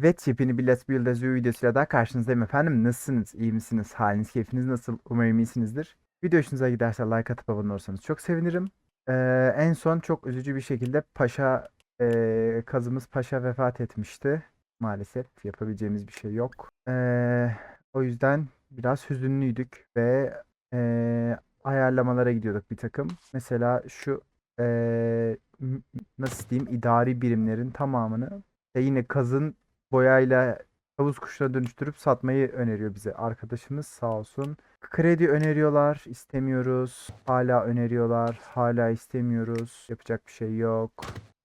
Evet yepyeni bir Let's Build a Zoo videosuyla daha karşınızdayım efendim. Nasılsınız? İyi misiniz? Haliniz, keyfiniz nasıl? Umarım iyisinizdir. Video hoşunuza giderse like atıp abone olursanız çok sevinirim. Ee, en son çok üzücü bir şekilde Paşa, ee, kazımız Paşa vefat etmişti. Maalesef yapabileceğimiz bir şey yok. Ee, o yüzden biraz hüzünlüydük ve ee, ayarlamalara gidiyorduk bir takım. Mesela şu m- nasıl diyeyim idari birimlerin tamamını e yine kazın boyayla havuz kuşuna dönüştürüp satmayı öneriyor bize arkadaşımız sağ olsun. Kredi öneriyorlar, istemiyoruz. Hala öneriyorlar, hala istemiyoruz. Yapacak bir şey yok.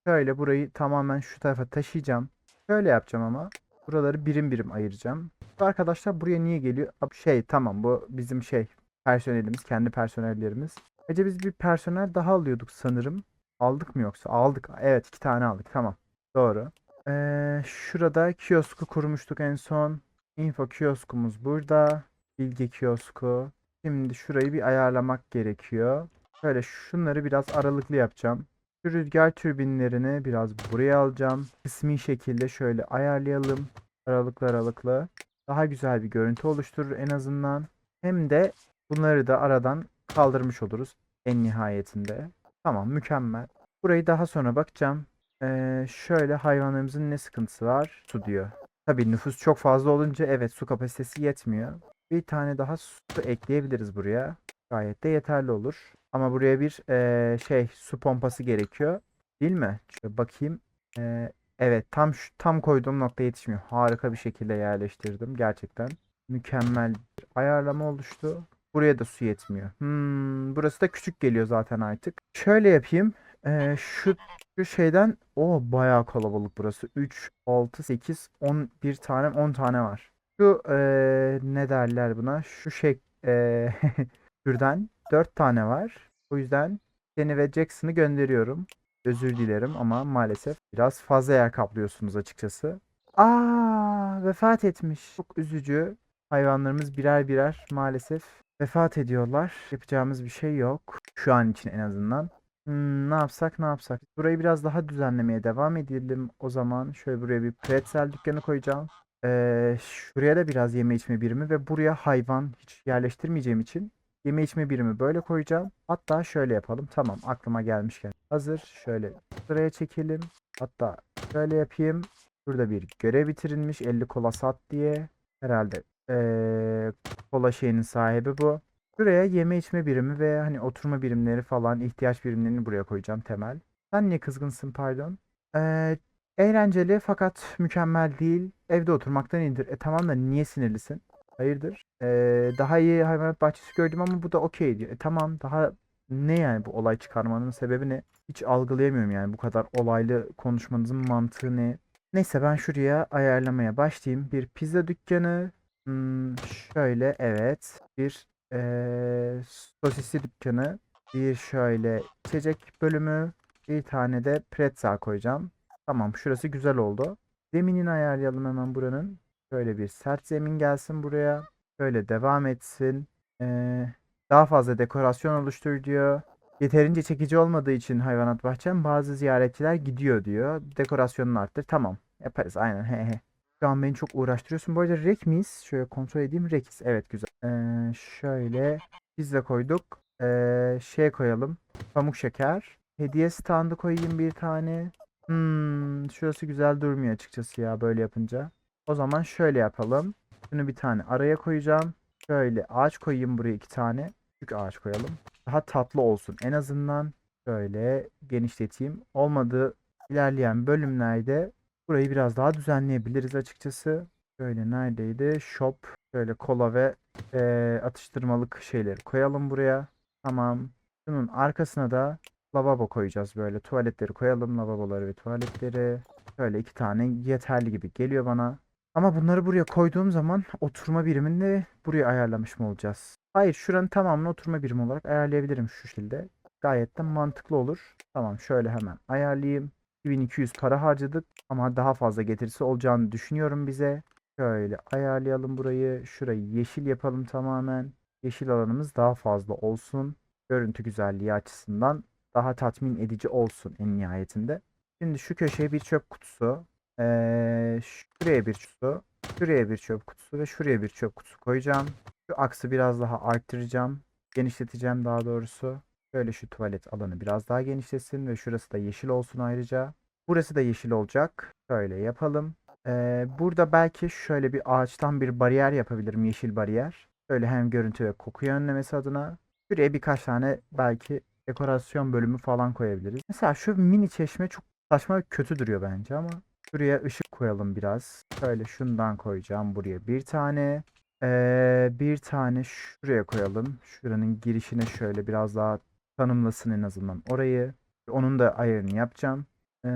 Şöyle burayı tamamen şu tarafa taşıyacağım. Şöyle yapacağım ama. Buraları birim birim ayıracağım. Bu arkadaşlar buraya niye geliyor? Şey tamam bu bizim şey personelimiz, kendi personellerimiz. Ece biz bir personel daha alıyorduk sanırım. Aldık mı yoksa? Aldık. Evet iki tane aldık. Tamam. Doğru. Ee, şurada kiosku kurmuştuk en son. Info kioskumuz burada. Bilgi kiosku. Şimdi şurayı bir ayarlamak gerekiyor. Şöyle şunları biraz aralıklı yapacağım. Şu rüzgar türbinlerini biraz buraya alacağım. Kısmi şekilde şöyle ayarlayalım. Aralıklı aralıklı. Daha güzel bir görüntü oluşturur en azından. Hem de bunları da aradan kaldırmış oluruz en nihayetinde. Tamam mükemmel. Burayı daha sonra bakacağım. Ee, şöyle hayvanlarımızın ne sıkıntısı var? Su diyor. Tabii nüfus çok fazla olunca evet su kapasitesi yetmiyor. Bir tane daha su ekleyebiliriz buraya. Gayet de yeterli olur. Ama buraya bir eee, şey su pompası gerekiyor. Değil mi? Şöyle bakayım. Eee, evet tam şu, tam koyduğum nokta yetişmiyor. Harika bir şekilde yerleştirdim gerçekten. Mükemmel bir ayarlama oluştu. Buraya da su yetmiyor. Hmm, burası da küçük geliyor zaten artık. Şöyle yapayım. Eee, şu şu şeyden o bayağı kalabalık burası. 3, 6, 8, 10 bir tane 10 tane var. Şu eee, ne derler buna? Şu şey eee türden 4 tane var. O yüzden seni ve Jackson'ı gönderiyorum. Özür dilerim ama maalesef biraz fazla yer kaplıyorsunuz açıkçası. Aa, vefat etmiş. Çok üzücü. Hayvanlarımız birer birer maalesef vefat ediyorlar. Yapacağımız bir şey yok. Şu an için en azından. Hmm, ne yapsak ne yapsak. Burayı biraz daha düzenlemeye devam edelim. O zaman şöyle buraya bir pretzel dükkanı koyacağım. Ee, şuraya da biraz yeme içme birimi ve buraya hayvan hiç yerleştirmeyeceğim için yeme içme birimi böyle koyacağım. Hatta şöyle yapalım. Tamam aklıma gelmişken. Hazır. Şöyle sıraya çekelim. Hatta şöyle yapayım. Burada bir görev bitirilmiş. 50 kola sat diye. Herhalde ee, kola şeyinin sahibi bu. Şuraya yeme içme birimi ve hani oturma birimleri falan ihtiyaç birimlerini buraya koyacağım temel. Sen niye kızgınsın pardon? Ee, eğlenceli fakat mükemmel değil. Evde oturmaktan iyidir. E tamam da niye sinirlisin? Hayırdır? Ee, daha iyi hayvanat bahçesi gördüm ama bu da okey diyor. E tamam daha ne yani bu olay çıkarmanın sebebi ne? Hiç algılayamıyorum yani bu kadar olaylı konuşmanızın mantığı ne? Neyse ben şuraya ayarlamaya başlayayım. Bir pizza dükkanı. Hmm, şöyle evet. Bir eee sosisli dükkanı. Bir şöyle içecek bölümü. Bir tane de pretzel koyacağım. Tamam şurası güzel oldu. Zeminini ayarlayalım hemen buranın. Şöyle bir sert zemin gelsin buraya. Şöyle devam etsin. Eee, daha fazla dekorasyon oluştur diyor. Yeterince çekici olmadığı için hayvanat bahçem bazı ziyaretçiler gidiyor diyor. Dekorasyonunu arttır. Tamam. Yaparız aynen. He he. Şu an beni çok uğraştırıyorsun. Bu arada rek miyiz? Şöyle kontrol edeyim. Rekiz. Evet güzel. Ee, şöyle pizza koyduk. Ee, şey koyalım. Pamuk şeker. Hediye standı koyayım bir tane. Hmm, şurası güzel durmuyor açıkçası ya böyle yapınca. O zaman şöyle yapalım. Şunu bir tane araya koyacağım. Şöyle ağaç koyayım buraya iki tane. Küçük ağaç koyalım. Daha tatlı olsun. En azından şöyle genişleteyim. Olmadı ilerleyen bölümlerde burayı biraz daha düzenleyebiliriz açıkçası. Şöyle neredeydi? Shop. Şöyle kola ve eee, atıştırmalık şeyleri koyalım buraya. Tamam. Bunun arkasına da lavabo koyacağız böyle. Tuvaletleri koyalım. Lavaboları ve tuvaletleri. Şöyle iki tane yeterli gibi geliyor bana. Ama bunları buraya koyduğum zaman oturma birimini de buraya ayarlamış mı olacağız? Hayır, şuranın tamamını oturma birimi olarak ayarlayabilirim şu şekilde. Gayet de mantıklı olur. Tamam, şöyle hemen ayarlayayım. 2200 para harcadık ama daha fazla getirisi olacağını düşünüyorum bize. Şöyle ayarlayalım burayı. Şurayı yeşil yapalım tamamen. Yeşil alanımız daha fazla olsun. Görüntü güzelliği açısından daha tatmin edici olsun en nihayetinde. Şimdi şu köşeye bir çöp kutusu. Ee, şuraya bir su, şuraya bir çöp kutusu ve şuraya bir çöp kutusu koyacağım. Şu aksı biraz daha arttıracağım. Genişleteceğim daha doğrusu. Böyle şu tuvalet alanı biraz daha genişlesin ve şurası da yeşil olsun ayrıca. Burası da yeşil olacak. Şöyle yapalım. Ee, burada belki şöyle bir ağaçtan bir bariyer yapabilirim. Yeşil bariyer. Böyle hem görüntü ve kokuyu önlemesi adına. Şuraya birkaç tane belki dekorasyon bölümü falan koyabiliriz. Mesela şu mini çeşme çok saçma ve kötü duruyor bence ama şuraya ışık koyalım biraz. Şöyle şundan koyacağım buraya bir tane. Ee, bir tane şuraya koyalım. Şuranın girişine şöyle biraz daha tanımlasın en azından orayı. Onun da ayarını yapacağım. Ee,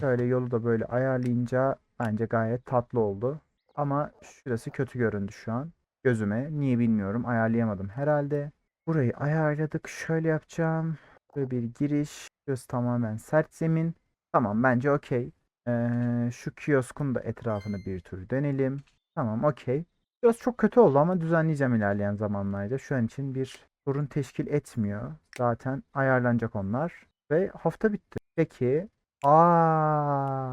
şöyle yolu da böyle ayarlayınca bence gayet tatlı oldu. Ama şurası kötü göründü şu an. Gözüme. Niye bilmiyorum. Ayarlayamadım herhalde. Burayı ayarladık. Şöyle yapacağım. Böyle bir giriş. Şurası tamamen sert zemin. Tamam bence okey. Ee, şu kioskun da etrafını bir tur dönelim. Tamam okey. Biraz çok kötü oldu ama düzenleyeceğim ilerleyen zamanlarda. Şu an için bir sorun teşkil etmiyor. Zaten ayarlanacak onlar. Ve hafta bitti. Peki. Aa,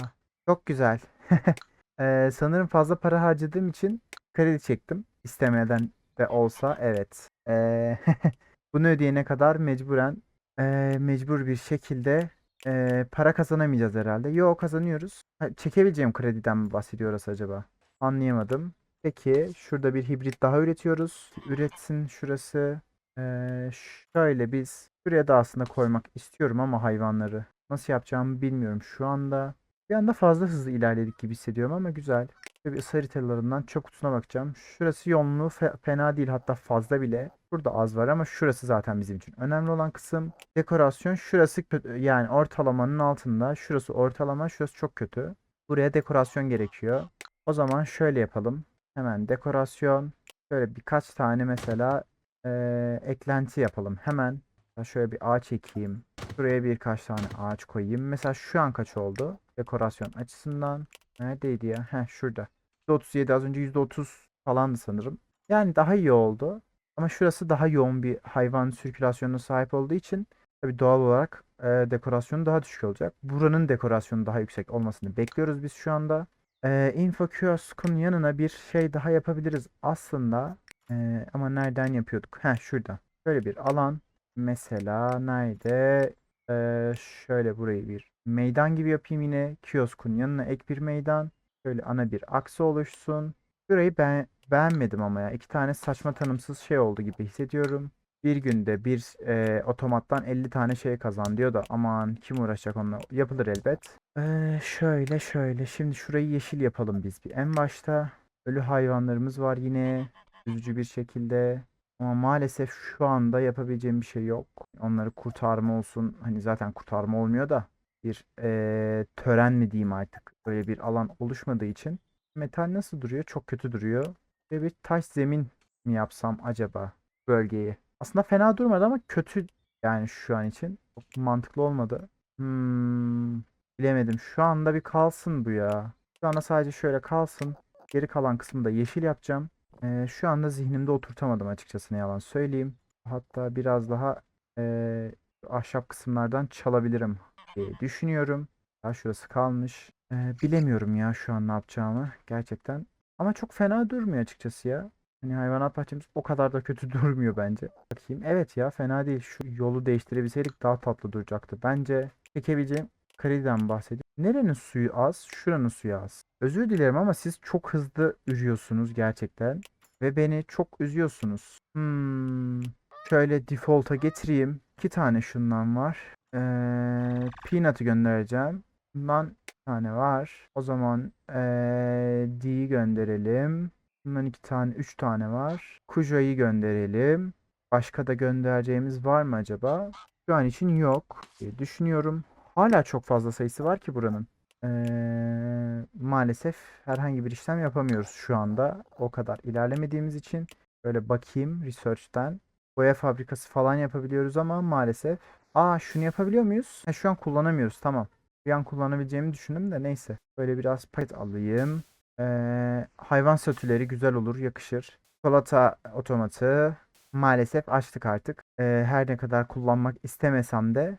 çok güzel. Ee, sanırım fazla para harcadığım için kredi çektim. İstemeden de olsa evet. Ee, bunu ödeyene kadar mecburen ee, mecbur bir şekilde ee, para kazanamayacağız herhalde. Yo kazanıyoruz. Çekebileceğim krediden mi bahsediyoruz acaba? Anlayamadım. Peki şurada bir hibrit daha üretiyoruz. Üretsin şurası. Ee, şöyle biz şuraya da aslında koymak istiyorum ama hayvanları. Nasıl yapacağımı bilmiyorum şu anda. Bir anda fazla hızlı ilerledik gibi hissediyorum ama güzel. Şöyle bir ısı haritalarından çöp kutusuna bakacağım. Şurası yoğunluğu fe- fena değil hatta fazla bile. Burada az var ama şurası zaten bizim için önemli olan kısım. Dekorasyon şurası kötü yani ortalamanın altında. Şurası ortalama şurası çok kötü. Buraya dekorasyon gerekiyor. O zaman şöyle yapalım. Hemen dekorasyon. Şöyle birkaç tane mesela eee, eklenti yapalım. Hemen şöyle bir ağaç ekeyim. Şuraya birkaç tane ağaç koyayım. Mesela şu an kaç oldu? Dekorasyon açısından. Neredeydi ya? Heh şurada. %37 az önce %30 falandı sanırım. Yani daha iyi oldu. Ama şurası daha yoğun bir hayvan sirkülasyonuna sahip olduğu için tabii doğal olarak e, dekorasyonu daha düşük olacak. Buranın dekorasyonu daha yüksek olmasını bekliyoruz biz şu anda. E, info kioskun yanına bir şey daha yapabiliriz aslında. E, ama nereden yapıyorduk? Heh şurada. Şöyle bir alan. Mesela nerede? Ee, şöyle burayı bir meydan gibi yapayım yine. Kioskun yanına ek bir meydan. Şöyle ana bir aksı oluşsun. Burayı ben beğenmedim ama ya. iki tane saçma tanımsız şey oldu gibi hissediyorum. Bir günde bir e, otomattan 50 tane şey kazan diyor da aman kim uğraşacak onunla? Yapılır elbet. Ee, şöyle şöyle. Şimdi şurayı yeşil yapalım biz bir. En başta ölü hayvanlarımız var yine. Üzücü bir şekilde. Ama maalesef şu anda yapabileceğim bir şey yok. Onları kurtarma olsun. Hani zaten kurtarma olmuyor da bir eee, tören mi diyeyim artık. Böyle bir alan oluşmadığı için. Metal nasıl duruyor? Çok kötü duruyor. Ve bir taş zemin mi yapsam acaba bölgeyi? Aslında fena durmadı ama kötü yani şu an için. Çok mantıklı olmadı. Hmm, bilemedim. Şu anda bir kalsın bu ya. Şu anda sadece şöyle kalsın. Geri kalan kısmı da yeşil yapacağım. Ee, şu anda zihnimde oturtamadım açıkçası ne yalan söyleyeyim. Hatta biraz daha ee, ahşap kısımlardan çalabilirim diye düşünüyorum. Ya şurası kalmış. Ee, bilemiyorum ya şu an ne yapacağımı gerçekten. Ama çok fena durmuyor açıkçası ya. Hani hayvanat bahçemiz o kadar da kötü durmuyor bence. Bakayım. Evet ya fena değil. Şu yolu değiştirebilseydik daha tatlı duracaktı. Bence çekebileceğim krediden bahsedeyim. Nerenin suyu az? Şuranın suyu az. Özür dilerim ama siz çok hızlı ürüyorsunuz gerçekten. Ve beni çok üzüyorsunuz. Hmm, şöyle default'a getireyim. İki tane şundan var. Ee, Peanut'ı göndereceğim. Bundan bir tane var. O zaman ee, D'yi gönderelim. Bundan iki tane, üç tane var. Kuja'yı gönderelim. Başka da göndereceğimiz var mı acaba? Şu an için yok diye düşünüyorum. Hala çok fazla sayısı var ki buranın. Ee, maalesef herhangi bir işlem yapamıyoruz şu anda. O kadar ilerlemediğimiz için. Böyle bakayım research'ten. Boya fabrikası falan yapabiliyoruz ama maalesef. Aa şunu yapabiliyor muyuz? Ha, şu an kullanamıyoruz tamam. Bir an kullanabileceğimi düşündüm de neyse. Böyle biraz paket alayım. Ee, hayvan statüleri güzel olur, yakışır. Çikolata otomatı maalesef açtık artık. Ee, her ne kadar kullanmak istemesem de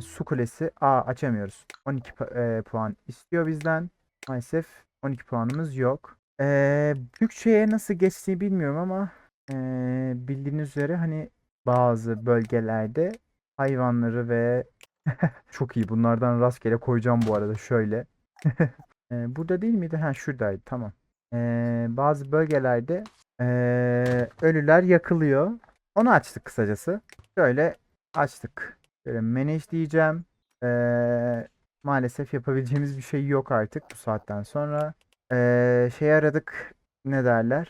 Su kulesi. Aa açamıyoruz. 12 pu- e, puan istiyor bizden. Maalesef 12 puanımız yok. Ee, Türkçe'ye nasıl geçtiğini bilmiyorum ama ee, bildiğiniz üzere hani bazı bölgelerde hayvanları ve çok iyi bunlardan rastgele koyacağım bu arada şöyle. Ee, burada değil miydi? Ha şuradaydı tamam. Ee, bazı bölgelerde ee, ölüler yakılıyor. Onu açtık kısacası. Şöyle açtık. Böyle manage diyeceğim. Ee, maalesef yapabileceğimiz bir şey yok artık bu saatten sonra. Ee, şey aradık. Ne derler?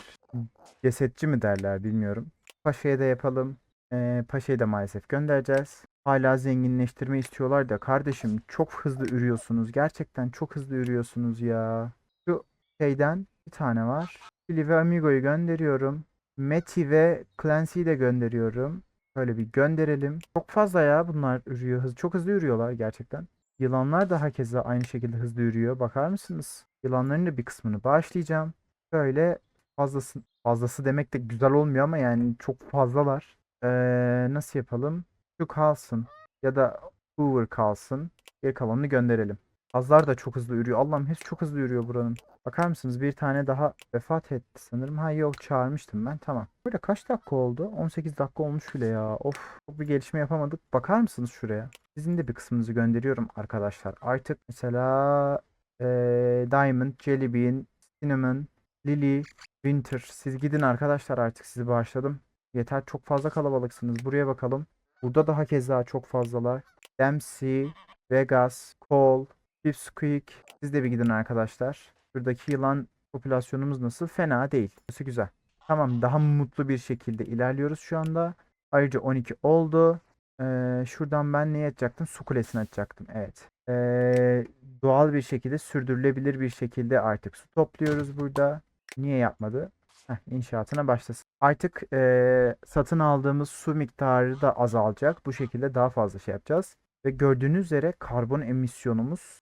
Cesetçi mi derler bilmiyorum. Paşa'ya da yapalım. Ee, Paşa'yı da maalesef göndereceğiz. Hala zenginleştirme istiyorlar da kardeşim çok hızlı ürüyorsunuz. Gerçekten çok hızlı ürüyorsunuz ya. Şu şeyden bir tane var. Billy ve Amigo'yu gönderiyorum. Meti ve Clancy'yi de gönderiyorum. Böyle bir gönderelim. Çok fazla ya bunlar ürüyor. Hız, çok hızlı yürüyorlar gerçekten. Yılanlar da herkese aynı şekilde hızlı yürüyor. Bakar mısınız? Yılanların da bir kısmını bağışlayacağım. Böyle fazlası, fazlası demek de güzel olmuyor ama yani çok fazlalar. Ee, nasıl yapalım? Şu kalsın. Ya da Hoover kalsın. Geri kalanını gönderelim. Azlar da çok hızlı yürüyor. Allah'ım hepsi çok hızlı yürüyor buranın. Bakar mısınız? Bir tane daha vefat etti sanırım. Ha yok çağırmıştım ben. Tamam. Böyle kaç dakika oldu? 18 dakika olmuş bile ya. Of. Çok bir gelişme yapamadık. Bakar mısınız şuraya? Sizin de bir kısmınızı gönderiyorum arkadaşlar. Artık mesela eee, Diamond, Jelly Bean, Cinnamon, Lily, Winter. Siz gidin arkadaşlar artık sizi bağışladım. Yeter çok fazla kalabalıksınız. Buraya bakalım. Burada daha keza çok fazlalar. Dempsey, Vegas, Cole, Pipsqueak. Siz de bir gidin arkadaşlar. Şuradaki yılan popülasyonumuz nasıl? Fena değil. Burası güzel. Tamam daha mutlu bir şekilde ilerliyoruz şu anda. Ayrıca 12 oldu. Ee, şuradan ben ne açacaktım? Su kulesini açacaktım. Evet. Ee, doğal bir şekilde sürdürülebilir bir şekilde artık su topluyoruz burada. Niye yapmadı? Heh, inşaatına başlasın. Artık eee, satın aldığımız su miktarı da azalacak. Bu şekilde daha fazla şey yapacağız. Ve gördüğünüz üzere karbon emisyonumuz emis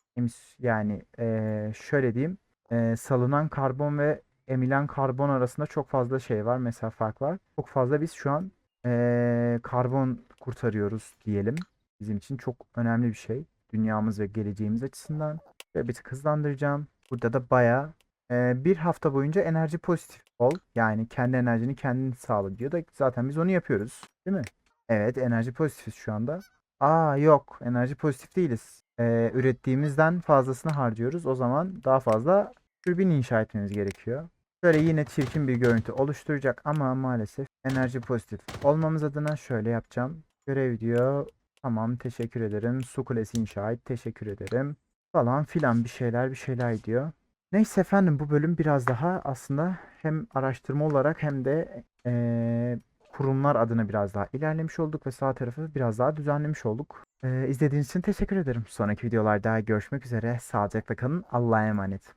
yani eee, şöyle diyeyim eee, salınan karbon ve emilen karbon arasında çok fazla şey var. Mesela fark var. Çok fazla biz şu an eee, karbon kurtarıyoruz diyelim. Bizim için çok önemli bir şey. Dünyamız ve geleceğimiz açısından. Ve bir tık hızlandıracağım. Burada da bayağı ee, bir hafta boyunca enerji pozitif ol. Yani kendi enerjini kendin sağla diyor da zaten biz onu yapıyoruz. Değil mi? Evet enerji pozitifiz şu anda. Aa yok enerji pozitif değiliz. Ee, ürettiğimizden fazlasını harcıyoruz. O zaman daha fazla türbin inşa etmemiz gerekiyor. Şöyle yine çirkin bir görüntü oluşturacak ama maalesef enerji pozitif olmamız adına şöyle yapacağım. Görev diyor. Tamam teşekkür ederim. Su kulesi inşa et. Teşekkür ederim. Falan filan bir şeyler bir şeyler diyor. Neyse efendim bu bölüm biraz daha aslında hem araştırma olarak hem de eee, kurumlar adına biraz daha ilerlemiş olduk ve sağ tarafı biraz daha düzenlemiş olduk. Eee izlediğiniz için teşekkür ederim. Sonraki videolarda görüşmek üzere. Sağlıcakla kalın. Allah'a emanet.